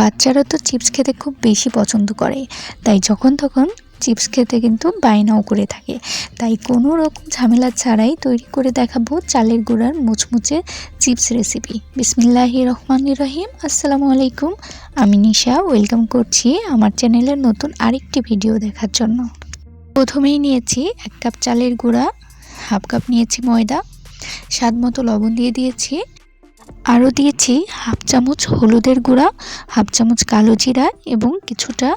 বাচ্চারা তো চিপস খেতে খুব বেশি পছন্দ করে। তাই যখন তখন চিপস খেতে কিন্তু বায়নাও করে থাকে। তাই কোনো রকম ঝামেলা ছাড়াই তৈরি করে দেখাবো চালের গুঁড়ার মুচমুচে চিপস রেসিপি বিসমিল্লাহি রহমান রহিম। আসসালামু আলাইকুম। আমি নিশা। ওয়েলকাম করছি আমার চ্যানেলের নতুন আরেকটি ভিডিও দেখার জন্য। প্রথমেই নিয়েছি এক কাপ চালের গুঁড়া, হাফ কাপ নিয়েছি ময়দা, স্বাদ মতো লবণ দিয়ে দিয়েছি। আরও দিয়েছি হাফ চামচ হলুদের গুঁড়া, হাফ চামচ কালো জিরা এবং কিছুটা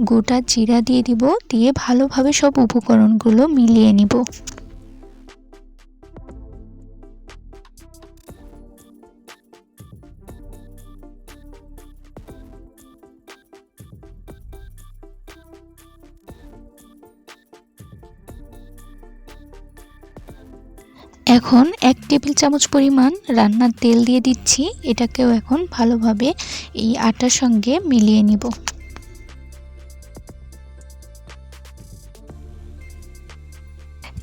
গোটা জিরা দিয়ে দিব। দিয়ে ভালোভাবে সব উপকরণগুলো মিলিয়ে নিব। এখন এক টেবিল চামচ পরিমাণ রান্নার তেল দিয়ে দিচ্ছি। এটাকেও এখন ভালোভাবে এই আটার সঙ্গে মিলিয়ে নিব।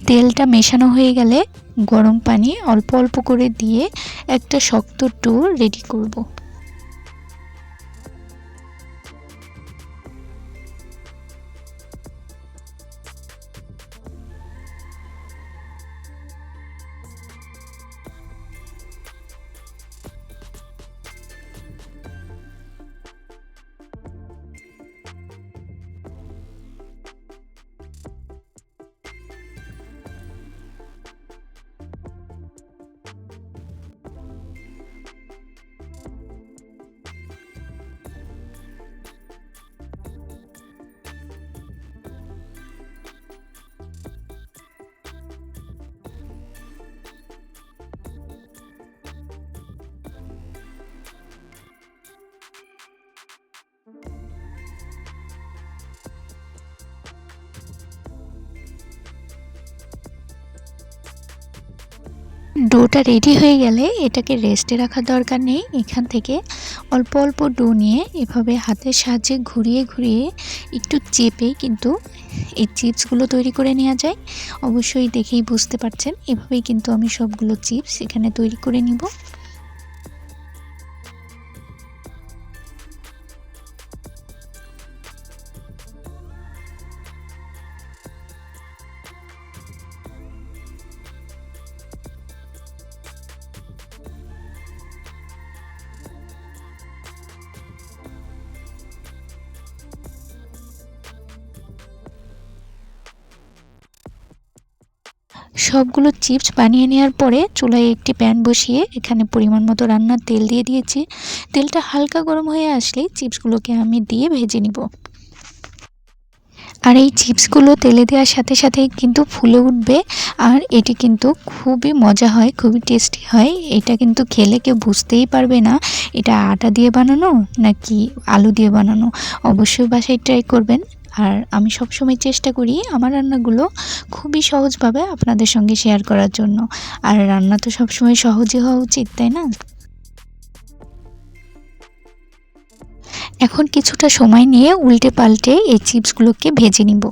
তেলটা মেশানো হয়ে গেলে গরম পানি অল্প অল্প করে দিয়ে একটা শক্ত টু রেডি করব। ডোটা রেডি হয়ে গেলে এটাকে রেস্টে রাখার দরকার নেই। এখান থেকে অল্প অল্প ডো নিয়ে এভাবে হাতের সাহায্যে ঘুরিয়ে ঘুরিয়ে একটু চেপে কিন্তু এই চিপসগুলো তৈরি করে নেওয়া যায়। অবশ্যই দেখেই বুঝতে পারছেন। এভাবেই কিন্তু আমি সবগুলো চিপস এখানে তৈরি করে নিব। সবগুলো চিপস বানিয়ে নেওয়ার পরে চুলায় একটি প্যান বসিয়ে এখানে পরিমাণ মতো রান্নার তেল দিয়ে দিয়েছি। তেলটা হালকা গরম হয়ে আসলেই চিপসগুলোকে আমি দিয়ে ভেজে নিব। আর এই চিপসগুলো তেলে দেওয়ার সাথে সাথে কিন্তু ফুলে উঠবে আর এটি কিন্তু খুবই মজা হয়, খুবই টেস্টি হয়। এটা কিন্তু খেলে কেউ বুঝতেই পারবে না, এটা আটা দিয়ে বানানো নাকি আলু দিয়ে বানানো? অবশ্যই বাসায় ট্রাই করবেন। আর আমি সবসময় চেষ্টা করি আমার রান্নাগুলো খুবই সহজভাবে আপনাদের সঙ্গে শেয়ার করার জন্য। আর রান্না তো সবসময় সহজই হওয়া উচিত, তাই না? এখন কিছুটা সময় নিয়ে উল্টে পাল্টে এই চিপসগুলোকে ভেজে নিব।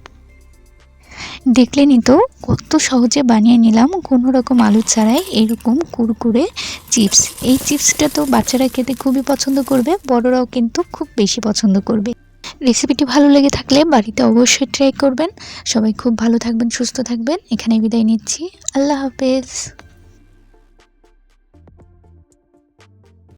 দেখলেনই তো, কত সহজে বানিয়ে নিলাম। কোনো রকম আলু ছাড়াই এরকম কুরকুরে চিপস। এই চিপসটা তো বাচ্চারা খেতে খুবই পছন্দ করবে, বড়রাও কিন্তু খুব বেশি পছন্দ করবে। রেসিপিটি ভালো লেগে থাকলে বাড়িতে অবশ্যই ট্রাই করবেন। সবাই খুব ভালো থাকবেন, সুস্থ থাকবেন। এখানে বিদায় নিচ্ছি। আল্লাহ হাফেজ।